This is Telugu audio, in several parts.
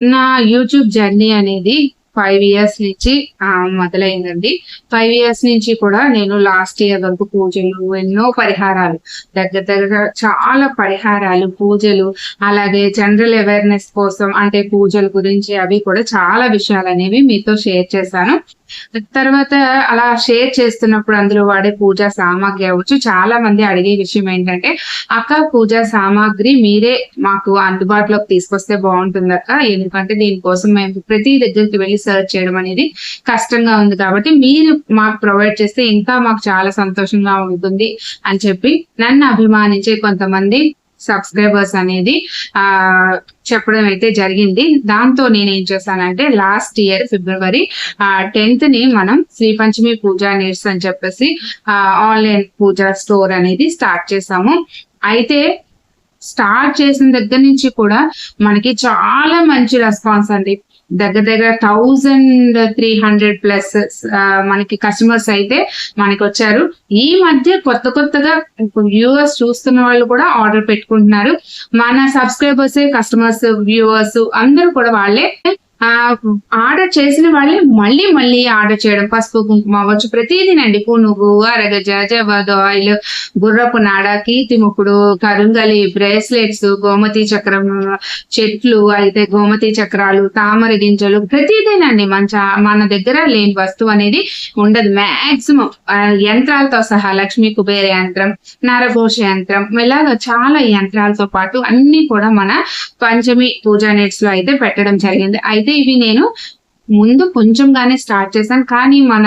నా యూట్యూబ్ జర్నీ అనేది ఫైవ్ ఇయర్స్ నుంచి మొదలైందండి. ఫైవ్ ఇయర్స్ నుంచి కూడా నేను లాస్ట్ ఇయర్ వరకు పూజలు ఎన్నో పరిహారాలు దగ్గర దగ్గర చాలా పరిహారాలు పూజలు అలాగే జనరల్ అవేర్నెస్ కోసం అంటే పూజల గురించి అవి కూడా చాలా విషయాలు అనేవి మీతో షేర్ చేశాను. తర్వాత అలా షేర్ చేస్తున్నప్పుడు అందులో వాడే పూజా సామాగ్రి అవ్వచ్చు. చాలా మంది అడిగే విషయం ఏంటంటే అక్క పూజా సామాగ్రి మీరే మాకు అందుబాటులోకి తీసుకొస్తే బాగుంటుంది అక్క ఎందుకంటే దీనికోసం మేము ప్రతి దగ్గరికి వెళ్ళి సర్చ్ చేయడం అనేది కష్టంగా ఉంది కాబట్టి మీరు మాకు ప్రొవైడ్ చేస్తే ఇంకా మాకు చాలా సంతోషంగా ఉంటుంది అని చెప్పి నన్ను అభిమానించే కొంతమంది సబ్స్క్రైబర్స్ అనేది ఆ చెప్పడం అయితే జరిగింది. దాంతో నేను ఏం చేశానంటే లాస్ట్ ఇయర్ ఫిబ్రవరి టెన్త్ని మనం శ్రీ పంచమి పూజ నీడ్స్ అని చెప్పేసి ఆన్లైన్ పూజ స్టోర్ అనేది స్టార్ట్ చేసాము అయితే స్టార్ట్ చేసిన దగ్గర నుంచి కూడా మనకి చాలా మంచి రెస్పాన్స్ అండి. దగ్గర దగ్గర థౌజండ్ త్రీ హండ్రెడ్ ప్లస్ మనకి కస్టమర్స్ అయితే మనకి వచ్చారు. ఈ మధ్య కొత్త కొత్తగా వ్యూవర్స్ చూస్తున్న వాళ్ళు కూడా ఆర్డర్ పెట్టుకుంటున్నారు. మన సబ్స్క్రైబర్స్ కస్టమర్స్ వ్యూవర్స్ అందరూ కూడా వాళ్ళే ఆ ఆర్డర్ చేసిన వాళ్ళే మళ్ళీ మళ్ళీ ఆర్డర్ చేయడం. పసుపు కుంకుమ అవ్వచ్చు. ప్రతిదీనండి. పునుగు అరగజ జవాదు ఆయిల్ గుర్రపు నాడ కీర్తి ముక్కుడు కరుంగలి బ్రేస్లెట్స్ గోమతి చక్రం చెట్లు అయితే గోమతి చక్రాలు తామర గింజలు. ప్రతిదీనండి మన మన దగ్గర లేని వస్తువు అనేది ఉండదు. మాక్సిమం యంత్రాలతో సహా లక్ష్మీ కుబేర యంత్రం నరఘోష యంత్రం ఇలాగ చాలా యంత్రాలతో పాటు అన్ని కూడా మన పంచమి పూజా నెట్స్లో అయితే పెట్టడం జరిగింది. అయితే ఇవి నేను ముందు కొంచెంగానే స్టార్ట్ చేశాను. కానీ మన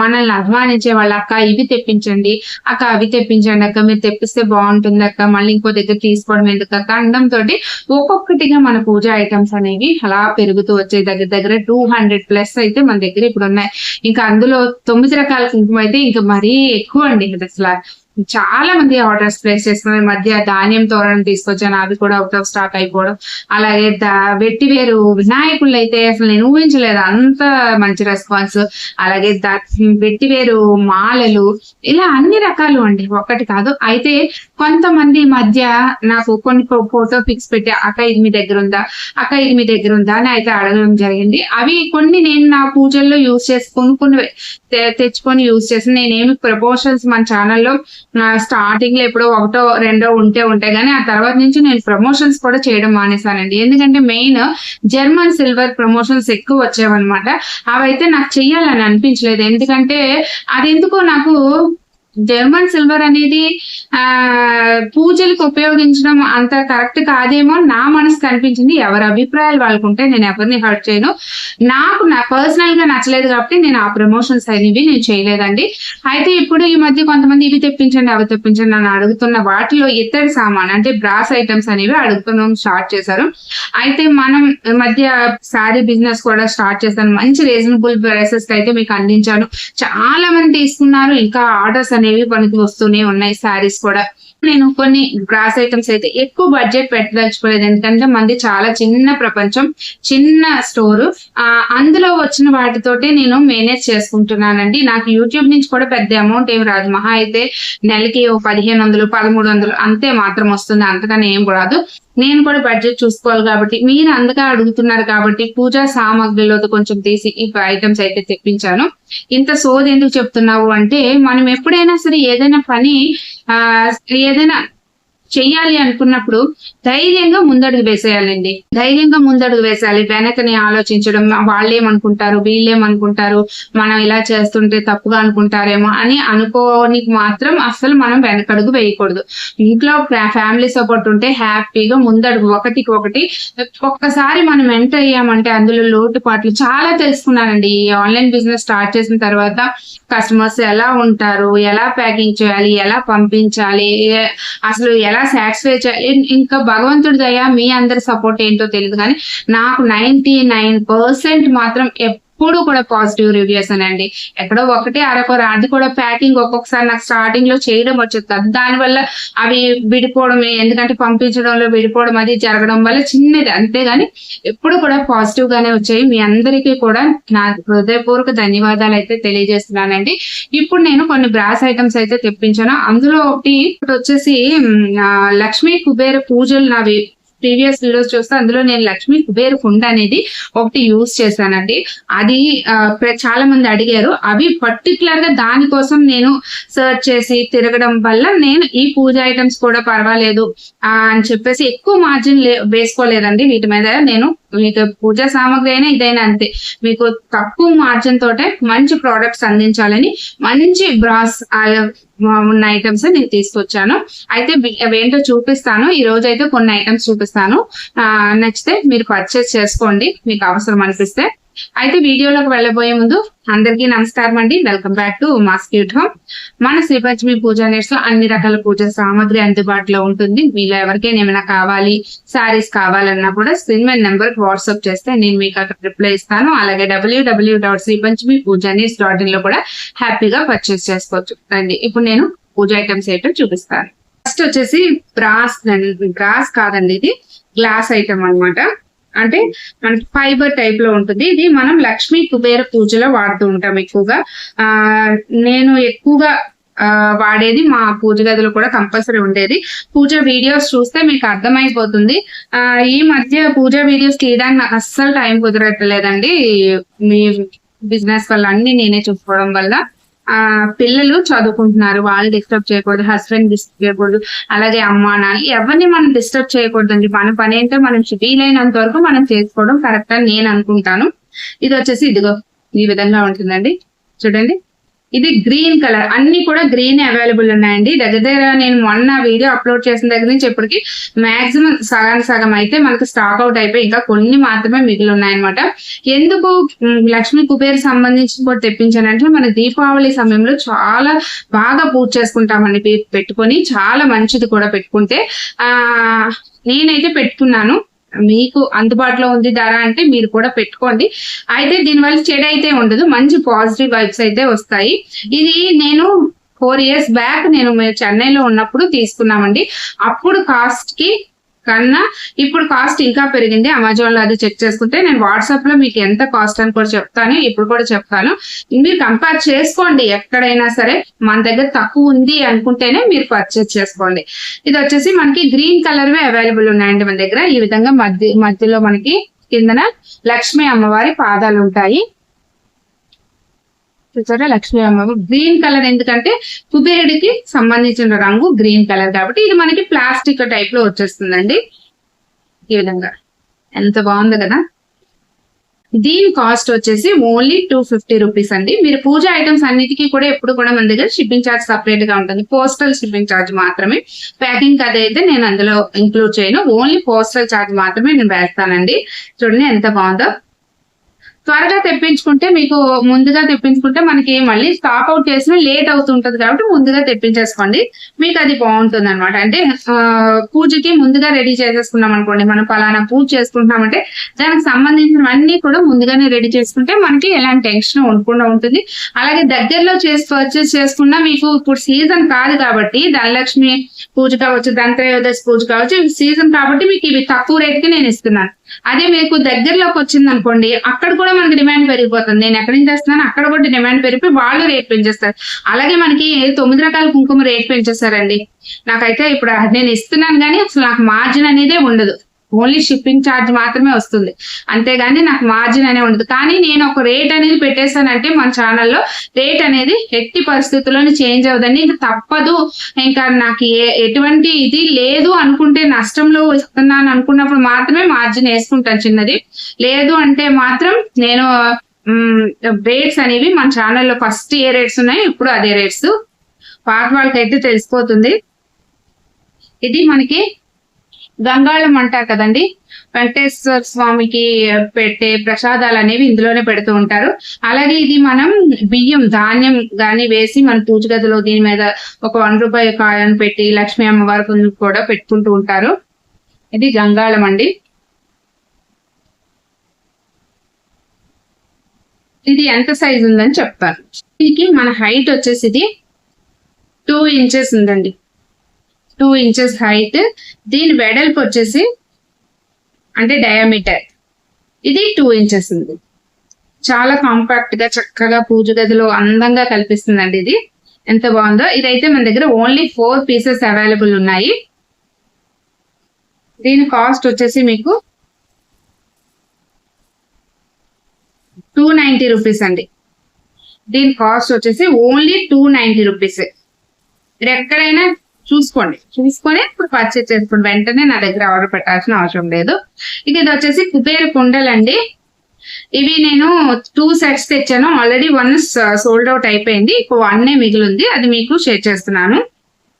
మనల్ని అభిమానించే వాళ్ళ అక్క ఇవి తెప్పించండి. అక్క అవి తెప్పించండి అక్క మీరు తెప్పిస్తే బాగుంటుంది అక్క మళ్ళీ ఇంకో దగ్గర తీసుకోవడం ఎందుకు అక్క అనడం తోటి ఒక్కొక్కటిగా మన పూజ ఐటమ్స్ అనేవి అలా పెరుగుతూ వచ్చాయి. దగ్గర దగ్గర టూ హండ్రెడ్ ప్లస్ అయితే మన దగ్గర ఇప్పుడు ఉన్నాయి ఇంకా అందులో తొమ్మిది రకాల కుంకుమ అయితే ఇంకా మరీ ఎక్కువ అండి అసలు. చాలా మంది ఆర్డర్స్ ప్లేస్ చేస్తున్నారు. మధ్య ధాన్యం తోరణం తీసుకొచ్చాను. అవి కూడా అవుట్ ఆఫ్ స్టాక్ అయిపోవడం. అలాగే దా- వెట్టివేరు వినాయకుళ్ళు అయితే అసలు నేను ఊహించలేదు. అంత మంచి రెస్పాన్స్ అలాగే వెట్టి వెట్టివేరు మాలలు. ఇలా అన్ని రకాలు అండి. ఒకటి కాదు. అయితే కొంతమంది మధ్య నాకు కొన్ని ఫోటో పిక్స్ పెట్టి అక్క ఇది మీ దగ్గర ఉందా? అక్క ఇది మీ దగ్గర ఉందా? అని అయితే అడగడం జరిగింది. అవి కొన్ని నేను నా పూజల్లో యూజ్ చేసుకొని కొన్ని తె- తెచ్చుకొని యూజ్ చేసి నేనేమి ప్రపోషన్స్ మన ఛానల్లో స్టార్టింగ్లో ఎప్పుడో ఒకటో రెండో ఉంటే ఉంటాయి కానీ ఆ తర్వాత నుంచి నేను ప్రమోషన్స్ కూడా చేయడం మానేశానండి. ఎందుకంటే మెయిన్ జర్మన్ సిల్వర్ ప్రమోషన్స్ ఎక్కువ వచ్చేవన్నమాట. అవైతే నాకు చెయ్యాలని అనిపించలేదు. ఎందుకంటే అది ఎందుకో నాకు జర్మన్ సిల్వర్ అనేది ఆ పూజలకు ఉపయోగించడం అంత కరెక్ట్ కాదేమో నా మనసుకు అనిపించింది ఎవరి అభిప్రాయాలు వాళ్ళకుంటే నేను ఎవరిని హర్ట్ చేయను. నాకు నా పర్సనల్గా నచ్చలేదు కాబట్టి నేను ఆ ప్రమోషన్స్ అనేవి నేను చేయలేదండి. అయితే ఇప్పుడు ఈ మధ్య కొంతమంది ఇవి తెప్పించండి అవి తెప్పించండి అని అడుగుతున్న వాటిలో ఇతర సామాన్ అంటే బ్రాస్ ఐటమ్స్ అనేవి అడుగుతున్నాం స్టార్ట్ చేశారు. అయితే మనం మధ్య శారీ బిజినెస్ కూడా స్టార్ట్ చేశాను. మంచి రీజనబుల్ ప్రైసెస్ అయితే మీకు అందించాను. చాలా మంది తీసుకున్నారు ఇంకా ఆర్డర్స్ అనేవి మనకి వస్తూనే ఉన్నాయి. శారీస్ కూడా. నేను కొన్ని గ్రాస్ ఐటమ్స్ అయితే ఎక్కువ బడ్జెట్ పెట్టదలుచుకోలేదు. ఎందుకంటే మంది చాలా చిన్న ప్రపంచం చిన్న స్టోర్ ఆ అందులో వచ్చిన వాటితోటే నేను మేనేజ్ చేసుకుంటున్నానండి. నాకు యూట్యూబ్ నుంచి కూడా పెద్ద అమౌంట్ ఏం రాదు. మహా అయితే నెలకి ఓ పదిహేను వందలు పదమూడు వందలు అంతే మాత్రం వస్తుంది. అంతకన్నా ఏం రాదు. నేను కూడా బడ్జెట్ చూసుకోవాలి కాబట్టి మీరు అందుగా అడుగుతున్నారు కాబట్టి పూజా సామాగ్రిలో కొంచెం తీసి ఈ ఐటమ్స్ అయితే తెప్పించాను. ఇంత సోది ఎందుకు చెప్తున్నావు అంటే మనం ఎప్పుడైనా సరే ఏదైనా పని ఆ ఏదైనా చెయ్యాలి అనుకున్నప్పుడు ధైర్యంగా ముందడుగు వేసేయాలండి. ధైర్యంగా ముందడుగు వేసేయాలి. వెనకని ఆలోచించడం వాళ్ళేమనుకుంటారు వీళ్ళేమనుకుంటారు మనం ఇలా చేస్తుంటే తప్పుగా అనుకుంటారేమో అని అనుకోనికి మాత్రం అసలు మనం వెనకడుగు వేయకూడదు. ఇంట్లో ఫ్యామిలీ సపోర్ట్ ఉంటే హ్యాపీగా ముందడుగు ఒకటికి ఒకటి. ఒక్కసారి మనం ఎంటర్ అయ్యామంటే అందులో లోటుపాట్లు చాలా తెలుసుకున్నానండి. ఈ ఆన్లైన్ బిజినెస్ స్టార్ట్ చేసిన తర్వాత కస్టమర్స్ ఎలా ఉంటారు ఎలా ప్యాకింగ్ చేయాలి ఎలా పంపించాలి అసలు ఎలా సాటిస్ఫై చేయాలి ఇంకా భగవంతుడి దయ మీ అందరి సపోర్ట్ ఏంటో తెలియదు కానీ నాకు నైన్టీ నైన్ పర్సెంట్ మాత్రం ఎప్పుడు కూడా పాజిటివ్ రివ్యూస్ అనండి. ఎక్కడో ఒకటి అరకొర అది కూడా ప్యాకింగ్ ఒక్కొక్కసారి నాకు స్టార్టింగ్లో చేయడం వచ్చేది కదా దానివల్ల అవి విడిపోవడం ఎందుకంటే పంపించడంలో విడిపోవడం అది జరగడం వల్ల చిన్నది. అంతేగాని ఎప్పుడు కూడా పాజిటివ్ గానే వచ్చాయి. మీ అందరికీ కూడా నా హృదయపూర్వక ధన్యవాదాలు అయితే తెలియజేస్తున్నానండి. ఇప్పుడు నేను కొన్ని బ్రాస్ ఐటమ్స్ అయితే తెప్పించాను. అందులో ఒకటి ఇప్పుడు వచ్చేసి లక్ష్మీ కుబేర పూజలు నావి ప్రీవియస్ వీడియోస్ చూస్తే అందులో నేను లక్ష్మి కుబేర్ కుండ అనేది ఒకటి యూజ్ చేశానండి. అది చాలా మంది అడిగారు అవి పర్టికులర్గా దానికోసం నేను సర్చ్ చేసి తిరగడం వల్ల నేను ఈ పూజ ఐటమ్స్ కూడా పర్వాలేదు అని చెప్పేసి ఎక్కువ మార్జిన్ వేసుకోలేదండి. వీటి మీద నేను మీకు పూజా సామాగ్రి అయినా ఇదైనా అంతే. మీకు తక్కువ మార్జిన్ తోటే మంచి ప్రోడక్ట్స్ అందించాలని మంచి బ్రాస్ ఉన్న ఐటమ్స్ నేను తీసుకొచ్చాను. అయితే అవేంటో చూపిస్తాను. ఈ రోజు అయితే కొన్ని ఐటమ్స్ చూపిస్తాను. ఆ, నచ్చితే మీరు పర్చేస్ చేసుకోండి. మీకు అవసరం అనిపిస్తే. అయితే వీడియోలోకి వెళ్ళబోయే ముందు అందరికీ నమస్కారం అండి. వెల్కమ్ బ్యాక్ టు మాస్క్యూట్ హోమ్ మన శ్రీపంచమి పూజా నెట్స్లో అన్ని రకాల పూజ సామాగ్రి అందుబాటులో ఉంటుంది. మీలో ఎవరికైనా ఏమైనా కావాలి సారీస్ కావాలన్నా కూడా స్క్రీన్ మీద నెంబర్ వాట్సాప్ చేస్తే నేను మీకు అక్కడ రిప్లై ఇస్తాను. అలాగే W W dot Sripanchami Pooja needs dot ఇన్లో కూడా హ్యాపీగా పర్చేస్ చేసుకోవచ్చు. రండి ఇప్పుడు నేను పూజ ఐటమ్స్ ఏంటో చూపిస్తాను. ఫస్ట్ వచ్చేసి బ్రాస్ బ్రాస్ కాదండి ఇది గ్లాస్ ఐటమ్ అన్నమాట. అంటే మనకి ఫైబర్ టైప్లో ఉంటుంది. ఇది మనం లక్ష్మీ కుబేర పూజలో వాడుతూ ఉంటాం ఎక్కువగా. ఆ నేను ఎక్కువగా ఆ, వాడేది మా పూజ గదిలో కూడా కంపల్సరీ ఉండేది. పూజ వీడియోస్ చూస్తే మీకు అర్థమైపోతుంది. ఆ ఈ మధ్య పూజ వీడియోస్ తీయడానికి అస్సలు టైం కుదరట్లేదండి. మీ బిజినెస్ వల్ల అన్ని నేనే చూసుకోవడం వల్ల. ఆ పిల్లలు చదువుకుంటున్నారు వాళ్ళు డిస్టర్బ్ చేయకూడదు హస్బెండ్ డిస్టర్బ్ చేయకూడదు అలాగే అమ్మ నాన్న ఎవరిని మనం డిస్టర్బ్ చేయకూడదండి. మన పని ఏంటో మనం వీలైనంత వరకు మనం చేసుకోవడం కరెక్ట్ అని నేను అనుకుంటాను. ఇది వచ్చేసి ఇదిగో ఈ విధంగా ఉంటుందండి. చూడండి. ఇది గ్రీన్ కలర్. అన్ని కూడా గ్రీన్ అవైలబుల్ ఉన్నాయండి. దగ్గర దగ్గర నేను మొన్న వీడియో అప్లోడ్ చేసిన దగ్గర నుంచి ఇప్పటికి మాక్సిమం సగానికి సగం అయితే మనకు స్టాక్ అవుట్ అయిపోయి ఇంకా కొన్ని మాత్రమే మిగిలి ఉన్నాయన్నమాట. ఎందుకు లక్ష్మీ కుబేర్ సంబంధించి కూడా తెప్పించానంటే మన దీపావళి సమయంలో చాలా బాగా పూజ చేసుకుంటామండి. పెట్టుకొని చాలా మంచిది కూడా పెట్టుకుంటే. ఆ నేనైతే పెట్టుకున్నాను. మీకు అందుబాటులో ఉంది ధర అంటే మీరు కూడా పెట్టుకోండి. అయితే దీనివల్ల చెడు అయితే ఉండదు. మంచి పాజిటివ్ వైబ్స్ అయితే వస్తాయి. ఇది నేను ఫోర్ ఇయర్స్ బ్యాక్ నేను చెన్నైలో ఉన్నప్పుడు తీసుకున్నామండి. అప్పుడు కాస్ట్కి కన్నా ఇప్పుడు కాస్ట్ ఇంకా పెరిగింది. అమెజాన్లో అది చెక్ చేసుకుంటే నేను వాట్సాప్లో మీకు ఎంత కాస్ట్ అని కూడా చెప్తాను. ఇప్పుడు కూడా చెప్తాను. మీరు కంపేర్ చేసుకోండి. ఎక్కడైనా సరే మన దగ్గర తక్కువ ఉంది అనుకుంటేనే మీరు పర్చేస్ చేసుకోండి. ఇది వచ్చేసి మనకి గ్రీన్ కలర్ అవైలబుల్ ఉన్నాయండి మన దగ్గర. ఈ విధంగా మధ్య మధ్యలో మనకి కిందన లక్ష్మీ అమ్మవారి పాదాలు ఉంటాయి. చూసారా? లక్ష్మీ అమ్మవారు గ్రీన్ కలర్ ఎందుకంటే కుబేరుడికి సంబంధించిన రంగు గ్రీన్ కలర్ కాబట్టి ఇది మనకి ప్లాస్టిక్ టైప్లో వచ్చేస్తుందండి. ఈ విధంగా. ఎంత బాగుంది కదా? దీని కాస్ట్ వచ్చేసి ఓన్లీ టూ ఫిఫ్టీ రూపీస్ అండి. మీరు పూజ ఐటమ్స్ అన్నిటికీ కూడా ఎప్పుడు కూడా మన దగ్గర షిప్పింగ్ ఛార్జ్ సపరేట్గా ఉంటుంది. పోస్టల్ షిప్పింగ్ ఛార్జ్ మాత్రమే. ప్యాకింగ్ అదైతే నేను అందులో ఇంక్లూడ్ చేయను. ఓన్లీ పోస్టల్ ఛార్జ్ మాత్రమే నేను వేస్తానండి. చూడండి ఎంత బాగుందో. త్వరగా తెప్పించుకుంటే మీకు ముందుగా తెప్పించుకుంటే మనకి మళ్ళీ స్టాక్ అవుట్ చేసిన లేట్ అవుతుంటది కాబట్టి ముందుగా తెప్పించేసుకోండి. మీకు అది బాగుంటుంది అనమాట అంటే పూజకి ముందుగా రెడీ చేసేసుకున్నాం అనుకోండి మనం పలానా పూజ చేసుకుంటున్నామంటే దానికి సంబంధించినవన్నీ కూడా ముందుగానే రెడీ చేసుకుంటే మనకి ఎలాంటి టెన్షన్ ఉండకుండా ఉంటుంది. అలాగే దగ్గరలో చేసి పర్చేస్ చేసుకున్నా మీకు ఇప్పుడు సీజన్ కాదు కాబట్టి ధనలక్ష్మి పూజ కావచ్చు ధనత్రయోదశి పూజ కావచ్చు సీజన్ కాబట్టి మీకు ఇవి తక్కువ రేట్కి నేను ఇస్తున్నాను. అదే మీకు దగ్గరలోకి వచ్చింది అనుకోండి అక్కడ కూడా మనకి డిమాండ్ పెరిగిపోతుంది. నేను ఎక్కడి నుంచి చేస్తున్నాను అక్కడ కూడా డిమాండ్ పెరిగిపోయి వాళ్ళు రేట్ పెంచేస్తారు. అలాగే మనకి తొమ్మిది రకాల కుంకుమ రేట్ పెంచేస్తారండి నాకైతే ఇప్పుడు నేను ఇస్తున్నాను కానీ అసలు నాకు మార్జిన్ అనేదే ఉండదు. ఓన్లీ షిప్పింగ్ ఛార్జ్ మాత్రమే వస్తుంది. అంతేగాని నాకు మార్జిన్ అనే ఉండదు. కానీ నేను ఒక రేట్ అనేది పెట్టేశానంటే మన ఛానల్లో రేట్ అనేది ఎట్టి పరిస్థితుల్లోనే చేంజ్ అవ్వదండి. ఇంకా తప్పదు. ఇంకా నాకు ఏ ఎటువంటి ఇది లేదు అనుకుంటే నష్టంలో వస్తున్నాను అనుకున్నప్పుడు మాత్రమే మార్జిన్ వేసుకుంటాను చిన్నది. లేదు అంటే మాత్రం నేను రేట్స్ అనేవి మన ఛానల్లో ఫస్ట్ ఏ రేట్స్ ఉన్నాయి ఇప్పుడు అదే రేట్స్. పాత వాళ్ళకైతే తెలిసిపోతుంది. ఇది మనకి గంగాళం అంటారు కదండి. వెంకటేశ్వర స్వామికి పెట్టే ప్రసాదాలు అనేవి ఇందులోనే పెడుతూ ఉంటారు. అలాగే ఇది మనం బియ్యం ధాన్యం గాని వేసి మన పూజ గదిలో దీని మీద ఒక వన్ రూపాయి కాయను పెట్టి లక్ష్మీ అమ్మవారి ముందు కూడా పెట్టుకుంటూ ఉంటారు. ఇది గంగాళం అండి. ఇది ఎంత సైజ్ ఉందని చెప్తారు దీనికి మన హైట్ వచ్చేసి ఇది టూ ఇంచెస్ ఉందండి. టూ ఇంచెస్ హైట్ దీని వెడల్పు వచ్చేసి అంటే డయామీటర్ ఇది టూ ఇంచెస్ ఉంది. చాలా కాంపాక్ట్గా చక్కగా పూజ గదిలో అందంగా కల్పిస్తుందండి ఇది. ఎంత బాగుందో? ఇదైతే మన దగ్గర ఓన్లీ ఫోర్ పీసెస్ అవైలబుల్ ఉన్నాయి. దీని కాస్ట్ వచ్చేసి మీకు టూ నైంటీ రూపీస్ అండి. దీని కాస్ట్ వచ్చేసి ఓన్లీ టూ నైంటీ రూపీస్ మీరు ఎక్కడైనా చూసుకోండి. చూసుకొని ఇప్పుడు పర్చేస్ చేసుకోండి వెంటనే నా దగ్గర ఆర్డర్ పెట్టాల్సిన అవసరం లేదు. ఇక ఇది వచ్చేసి కుబేర కుండలండి. ఇవి నేను టూ సెట్స్ తెచ్చాను. ఆల్రెడీ వన్ సోల్డ్ అవుట్ అయిపోయింది. ఇప్పుడు వన్ మిగిలింది. అది మీకు షేర్ చేస్తున్నాను.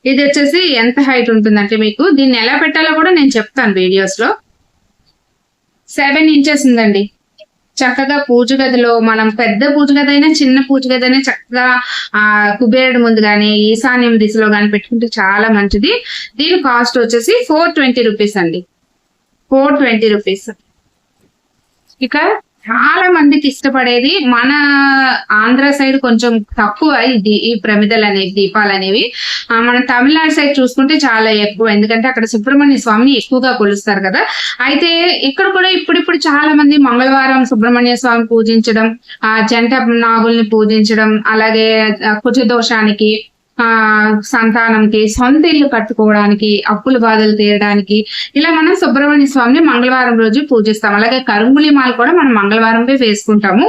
ఇది వచ్చేసి ఎంత హైట్ ఉంటుందంటే మీకు దీన్ని ఎలా పెట్టాలో కూడా నేను చెప్తాను వీడియోస్లో. సెవెన్ ఇంచెస్ ఉందండి. చక్కగా పూజ గదిలో మనం పెద్ద పూజ గది అయినా చిన్న పూజ గది అయినా చక్కగా ఆ కుబేరుడు ముందు కానీ ఈశాన్యం దిశలో కానీ పెట్టుకుంటే చాలా మంచిది. దీని కాస్ట్ వచ్చేసి ఫోర్ ట్వంటీ రూపీస్ అండి. Four twenty rupees. ఇక చాలా మందికి ఇష్టపడేది మన ఆంధ్ర సైడ్ కొంచెం తక్కువ ఇది ఈ ప్రమిదలు అనేవి దీపాలు అనేవి. మన తమిళనాడు సైడ్ చూసుకుంటే చాలా ఎక్కువ. ఎందుకంటే అక్కడ సుబ్రహ్మణ్య స్వామిని ఎక్కువగా కొలుస్తారు కదా. అయితే ఇక్కడ కూడా ఇప్పుడిప్పుడు చాలా మంది మంగళవారం సుబ్రహ్మణ్య స్వామి పూజించడం ఆ జంట నాగుల్ని పూజించడం అలాగే ఆ, కుజ దోషానికి ఆ సంతానంకి సొంత ఇల్లు కట్టుకోవడానికి అప్పుల బాధలు తీయడానికి ఇలా మనం సుబ్రహ్మణ్య స్వామిని మంగళవారం రోజు పూజిస్తాం. అలాగే కరుంగులి మాల కూడా మనం మంగళవారం వేసుకుంటాము.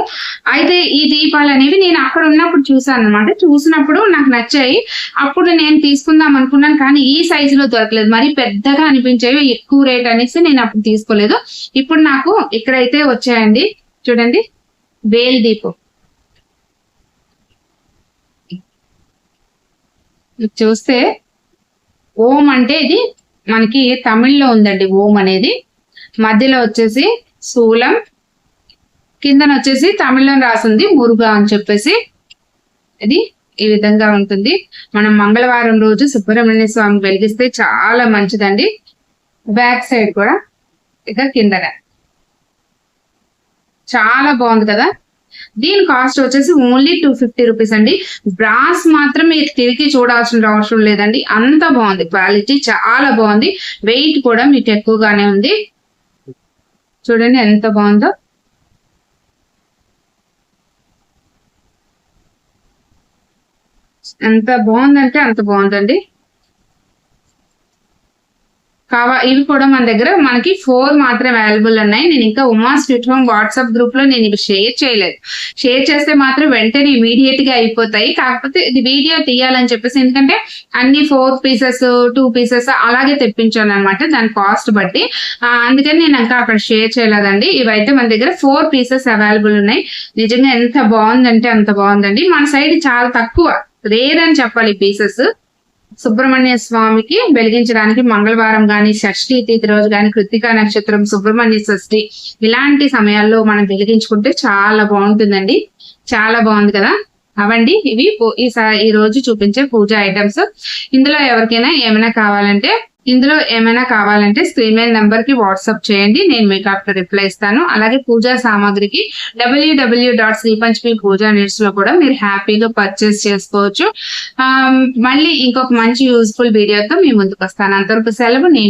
అయితే ఈ దీపాలు అనేవి నేను అక్కడ ఉన్నప్పుడు చూసాను అనమాట చూసినప్పుడు నాకు నచ్చాయి. అప్పుడు నేను తీసుకుందాం అనుకున్నాను కానీ ఈ సైజు లో దొరకలేదు. మరి పెద్దగా అనిపించేవి ఎక్కువ రేట్ అనేసి నేను అప్పుడు తీసుకోలేదు. ఇప్పుడు నాకు ఇక్కడైతే వచ్చాయండి. చూడండి. వేల్ దీపం. చూస్తే ఓం అంటే ఇది మనకి తమిళ్ళో ఉందండి ఓం అనేది. మధ్యలో వచ్చేసి శూలం కిందన వచ్చేసి తమిళ్ళో రాసింది మురుగా అని చెప్పేసి ఇది ఈ విధంగా ఉంటుంది. మనం మంగళవారం రోజు సుబ్రహ్మణ్య స్వామి వెలిగిస్తే చాలా మంచిదండి. బ్యాక్ సైడ్ కూడా ఇక కిందన. చాలా బాగుంది కదా? దీని కాస్ట్ వచ్చేసి ఓన్లీ టూ ఫిఫ్టీ రూపీస్ అండి. బ్రాస్ మాత్రం మీరు తిరిగి చూడాల్సిన అవసరం లేదండి. అంత బాగుంది. క్వాలిటీ చాలా బాగుంది. వెయిట్ కూడా మీకు ఎక్కువగానే ఉంది. చూడండి ఎంత బాగుందో. ఎంత బాగుందంటే అంత బాగుందండి. కావా ఇవి కూడా మన దగ్గర మనకి ఫోర్ మాత్రం అవైలబుల్ ఉన్నాయి. నేను ఇంకా ఉమా స్వీట్ హోమ్ వాట్సాప్ గ్రూప్లో నేను ఇవి షేర్ చేయలేదు. షేర్ చేస్తే మాత్రం వెంటనే ఇమీడియట్గా అయిపోతాయి. కాకపోతే ఇది వీడియో తీయాలని చెప్పేసి ఎందుకంటే అన్ని ఫోర్ పీసెస్ టూ పీసెస్ అలాగే తెప్పించాను అనమాట దాని కాస్ట్ బట్టి. అందుకని నేను ఇంకా అక్కడ షేర్ చేయలేదండి. ఇవైతే మన దగ్గర ఫోర్ పీసెస్ అవైలబుల్ ఉన్నాయి. నిజంగా ఎంత బాగుందంటే అంత బాగుందండి. మన సైడ్ చాలా తక్కువ. రేర్ అని చెప్పాలి పీసెస్ సుబ్రహ్మణ్య స్వామికి వెలిగించడానికి మంగళవారం గాని షష్ఠి తిథి రోజు గాని కృతికా నక్షత్రం సుబ్రహ్మణ్య షష్ఠి ఇలాంటి సమయాల్లో మనం వెలిగించుకుంటే చాలా బాగుంటుందండి. చాలా బాగుంది కదా? అవండి. ఇవి ఈ ఈ రోజు చూపించే పూజ ఐటమ్స్ ఇందులో ఎవరికైనా ఏమైనా కావాలంటే ఇందులో ఏమైనా కావాలంటే స్క్రీన్ మీద నెంబర్కి వాట్సాప్ చేయండి. నేను మీకు అక్కడ రిప్లై ఇస్తాను. అలాగే పూజా సామాగ్రికి డబ్ల్యూడబ్ల్యూ డాట్ శ్రీపంచమి పూజా నీడ్స్లో కూడా మీరు హ్యాపీగా పర్చేస్ చేసుకోవచ్చు. ఆ, మళ్ళీ ఇంకొక మంచి యూస్ఫుల్ వీడియోతో మీ ముందుకు వస్తాను. అంతవరకు సెలవు. నేను